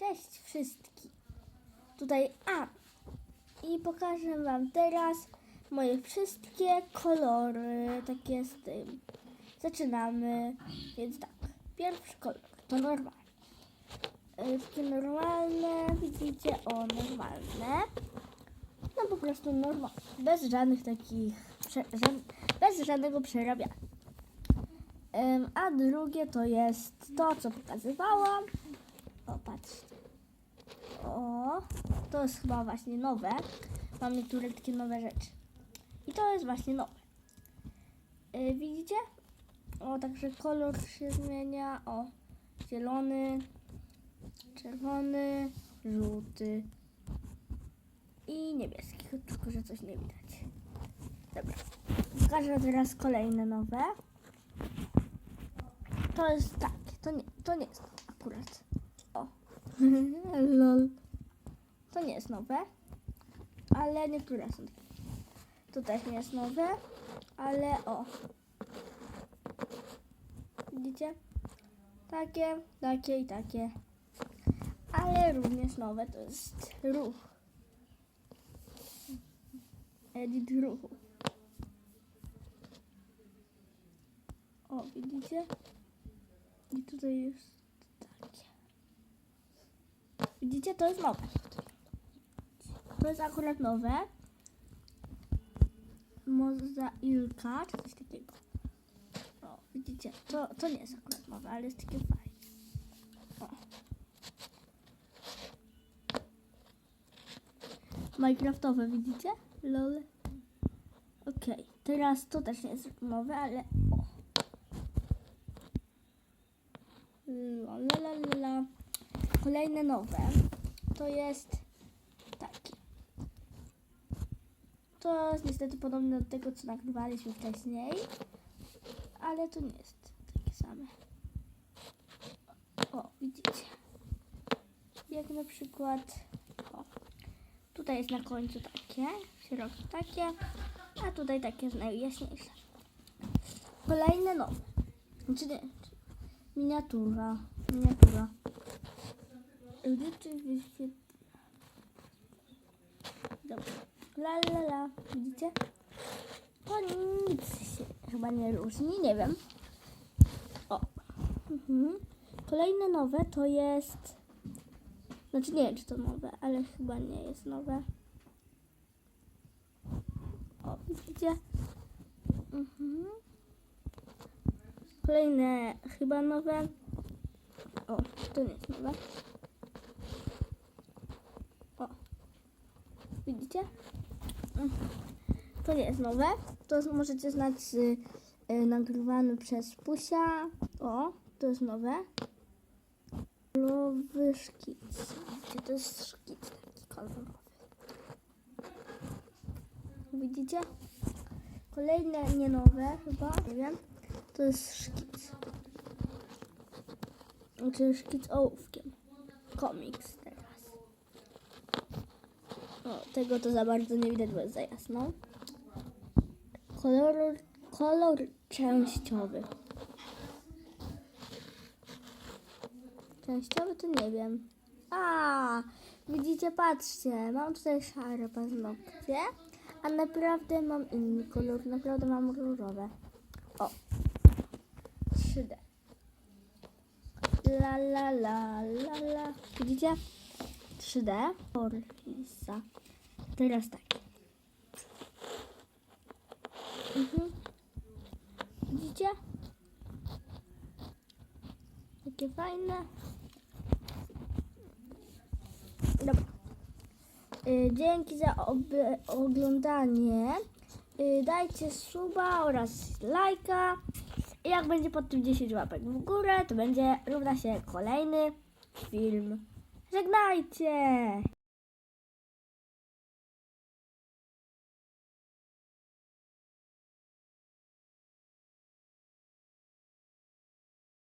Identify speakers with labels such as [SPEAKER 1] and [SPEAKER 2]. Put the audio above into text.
[SPEAKER 1] Cześć wszystkim. Tutaj A. I pokażę Wam teraz moje wszystkie kolory, takie z tym. Zaczynamy. Więc tak, pierwszy kolor to normalny. E, Takie normalne, widzicie, o, normalne. No po prostu normalne, bez żadnych takich, bez żadnego przerabiania. A drugie to jest to, co pokazywałam. O, patrzcie. O, to jest chyba właśnie nowe. Mam niektóre takie nowe rzeczy. I to jest właśnie nowe. Yy, widzicie? O, także kolor się zmienia. O, zielony, czerwony, żółty i niebieski. Tylko, że coś nie widać. Dobra. Pokażę teraz kolejne nowe. To jest tak. To nie, to nie jest akurat. Lol. To nie jest nowe, ale niektóre są takie. To też nie jest nowe, ale o. Widzicie? Takie, takie i takie. Ale również nowe to jest ruch. Edit ruchu. O, widzicie? I tutaj jest. Widzicie, to jest nowe. To jest akurat nowe. Mozailka, czy coś takiego. O, widzicie, to, to nie jest akurat nowe, ale jest takie fajne. O. Minecraftowe, widzicie? Lol. Okej, teraz to też nie jest nowe, ale o. La. Kolejne nowe to jest taki. To jest niestety podobne do tego, co nagrywaliśmy wcześniej, ale to nie jest takie same. O, widzicie. Jak na przykład, o, tutaj jest na końcu takie, w środku takie, a tutaj takie jest najjaśniejsze. Kolejne nowe. Znaczy nie, miniatura, miniatura. Rzeczywiście. Dobra. La la la. Widzicie? To nic się chyba nie różni, nie wiem. O. Mhm. Kolejne nowe to jest. Znaczy nie wiem, czy to nowe, ale chyba nie jest nowe. O, widzicie? Mhm. Kolejne chyba nowe. O, to nie jest nowe. O. Widzicie? To nie jest nowe. To możecie znać z y, nagrywany przez Pusia. O, to jest nowe. Kolorowy szkic. Widzicie, to jest szkic taki kolorowy. Widzicie? Kolejne nie nowe chyba, nie wiem. To jest szkic. Znaczy szkic ołówkiem. Komiks tego to za bardzo nie widać, bo jest za jasno. Kolor, kolor częściowy. Częściowy to nie wiem. A, widzicie, patrzcie, mam tutaj szare paznokcie, a naprawdę mam inny kolor, naprawdę mam różowe. O, 3D. La la la la la. Widzicie? 3D. Orlisa. Teraz tak. Mhm. Widzicie? Takie fajne. Dobra. Y, dzięki za oglądanie. Y, dajcie suba oraz lajka. I jak będzie pod tym 10 łapek w górę, to będzie równa się kolejny film. Żegnajcie!